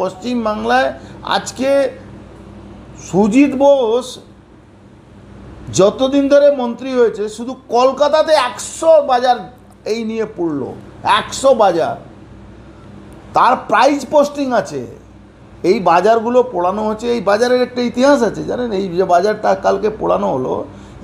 পশ্চিমবাংলায় আজকে সুজিত বোস যতদিন ধরে মন্ত্রী হয়েছে, শুধু কলকাতাতে একশো বাজার এই নিয়ে পড়ল, একশো বাজার। তার প্রাইজ পোস্টিং আছে। এই বাজারগুলো পোড়ানো হচ্ছে, এই বাজারের একটা ইতিহাস আছে, জানেন? এই যে বাজারটা কালকে পোড়ানো হলো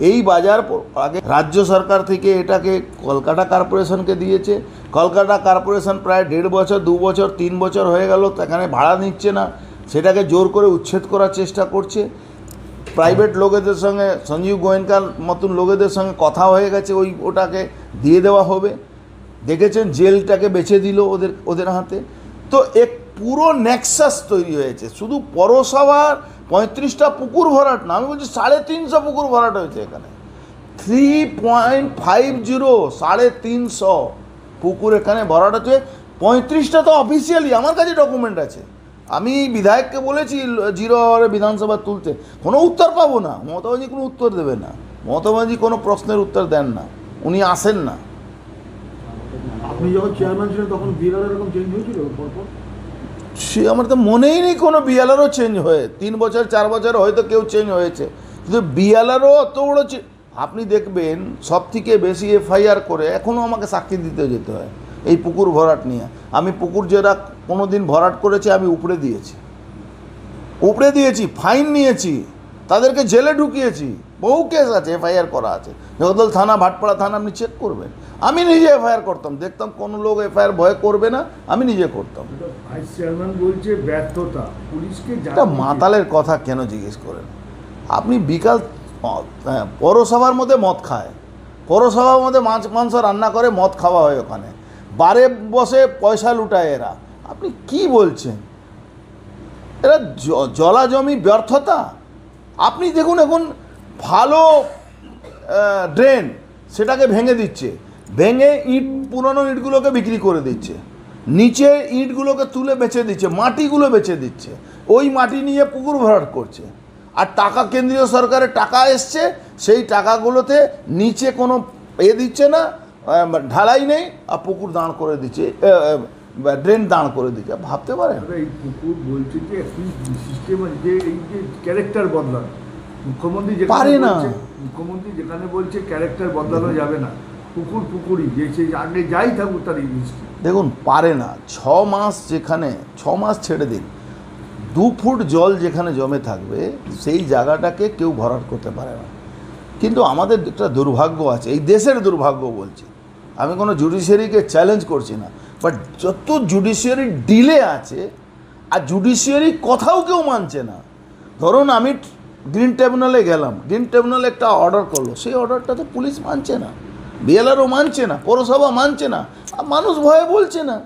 এই বাজার আগে রাজ্য সরকার থেকে এটাকে কলকাতা কর্পোরেশনকে দিয়েছে। কলকাতা কর্পোরেশন প্রায় দেড় বছর, দু বছর, তিন বছর হয়ে গেল এখানে ভাড়া নিচ্ছে না। সেটাকে জোর করে উচ্ছেদ করার চেষ্টা করছে। প্রাইভেট লোকেদের সঙ্গে, সঞ্জীব গোয়েঙ্কার মতন লোকেদের সঙ্গে কথা হয়ে গেছে, ওই ওটাকে দিয়ে দেওয়া হবে। দেখেছেন, জেলটাকে বেছে দিল ওদের ওদের হাতে। তো এক পুরো নেক্সাস তৈরি হয়েছে। শুধু পৌরসভার পঁয়ত্রিশটা পুকুর ভরাট না। আমি বলছি সাড়ে তিনশো পুকুর ভরাট হয়েছে এখানে। থ্রি পয়েন্ট ফাইভ জিরো সাড়ে তিনশো পুকুর এখানে ভরাট হচ্ছে পঁয়ত্রিশটা তো অফিসিয়ালি আমার কাছে ডকুমেন্ট আছে। আমি বিধায়ককে বলেছি, জিরো আওয়ারে বিধানসভা তুলতে। কোনো উত্তর পাবো না। মমতা ব্যানার্জি কোনো উত্তর দেবে না। মমতা ব্যানার্জি কোনো প্রশ্নের উত্তর দেন না। উনি আসেন না। আপনি যখন চেয়ারম্যান ছিলেন তখন এরকম চেঞ্জ হয়েছিল? পরপর? সে আমার তো মনেই নেই কোনো বিয়ালারও চেঞ্জ হয়ে। তিন বছর, চার বছর হয়তো কেউ চেঞ্জ হয়েছে। কিন্তু বিয়ালারও অত বড় আপনি দেখবেন সব থেকে বেশি এফআইআর করে এখনও আমাকে সাক্ষী দিতে যেতে হয়, এই পুকুর ভরাট নিয়ে। আমি পুকুর যেটা কোনো দিন ভরাট করেছে, আমি উপড়ে দিয়েছি। উপড়ে দিয়েছি, ফাইন নিয়েছি, তাদেরকে জেলে ঢুকিয়েছি। বহু কেস আছে এফআইআর করা আছে। জগদল থানা, ভাটপাড়া থানা, আপনি চেক করবেন। আমি নিজে এফআইআর করতাম, দেখতাম কোনো লোক এফআইআর ভয় করবে না, আমি নিজে করতাম। ভাইস চেয়ারম্যান বলছে ব্যর্থতা। পুলিশকে যা মাতালের কথা কেন জিজ্ঞেস করেন? আপনি বিকাল হ্যাঁ, পৌরসভার মধ্যে মদ খায়। পৌরসভার মধ্যে মাছ মাংস রান্না করে মদ খাওয়া হয় ওখানে। বারে বসে পয়সা লুটায় এরা। আপনি কি বলছেন? এরা জ- জলা জমি ব্যর্থতা? আপনি দেখুন এখন ভালো ড্রেন সেটাকে ভেঙে দিচ্ছে। ভেঙে ইট পুরনো ইটগুলোকে বিক্রি করে দিচ্ছে। নিচে ইটগুলোকে তুলে বেচে দিচ্ছে মাটিগুলো বেচে দিচ্ছে। ওই মাটি নিয়ে পুকুর ভরাট করছে। আর টাকা কেন্দ্রীয় সরকারের টাকা এসছে সেই টাকাগুলোতে নিচে কোনো এ দিচ্ছে না ঢালাই নেই আর পুকুর দাঁড় করে দিচ্ছে ড্রেন দাঁড় করে দিচ্ছে। ভাবতে পারেন? এই কুকুর বলছে যে সিস্টেম যে এই যে ক্যারেক্টার বদলান মুখ্যমন্ত্রী পারে না। মুখ্যমন্ত্রী যেখানে বলছে ক্যারেক্টার বদলানো যাবে না। পুকুর পুকুরই, যে সেই আগে যাই থাকুক তার ইন্ডাস্ট্রি দেখুন, পারে না। ছ মাস যেখানে, ছ মাস ছেড়ে দিন। দু ফুট জল যেখানে জমে থাকবে, সেই জায়গাটাকে কেউ ভরাট করতে পারে না। কিন্তু আমাদের একটা দুর্ভাগ্য আছে, এই দেশের দুর্ভাগ্য বলছি। আমি কোনো জুডিশিয়ারিকে চ্যালেঞ্জ করছি না। বাট যত জুডিশিয়ারি ডিলে আছে, আর জুডিশিয়ারি কথাও কেউ মানছে না। ধরুন, আমি গ্রিন ট্রিবিউনালে গেলাম। গ্রিন ট্রিবিউনাল একটা অর্ডার করল। সেই অর্ডারটা তো পুলিশ মানছে না। বিএলআরও মানছে না পৌরসভা মানছে না মানুষ ভয়ে বলছে না।